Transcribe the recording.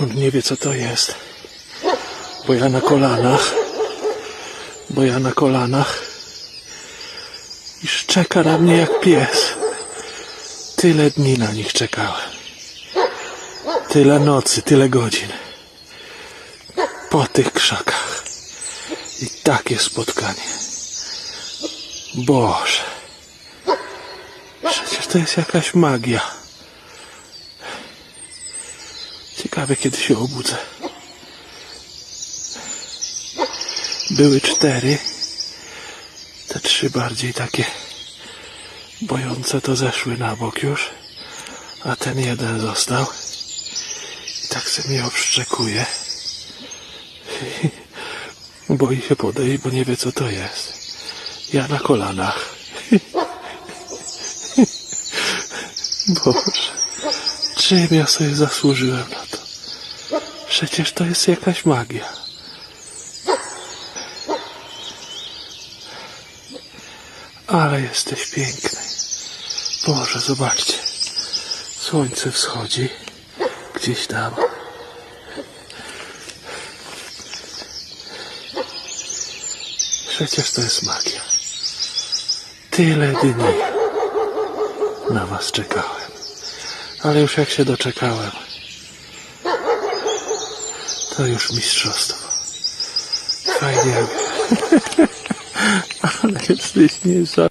On nie wie co to jest. Bo ja na kolanach. Bo ja na kolanach. I szczeka na mnie jak pies. Tyle dni na nich czekałem. Tyle nocy, tyle godzin. Po tych krzakach. I takie spotkanie. Boże. Przecież to jest jakaś magia. Ciekawe kiedy się obudzę. Były cztery. Te trzy bardziej takie bojące to zeszły na bok już. A ten jeden został. I tak se mnie obszczekuje. Boi się podejść, bo nie wie co to jest. Ja na kolanach. Boże, czym ja sobie zasłużyłem na to? Przecież to jest jakaś magia. Ale jesteś piękny. Boże, zobaczcie. Słońce wschodzi. Gdzieś tam. Przecież to jest magia. Tyle dni na was czekałem. Ale już jak się doczekałem, to już mistrzostwo. Fajnie. Ale jesteś niesamowity.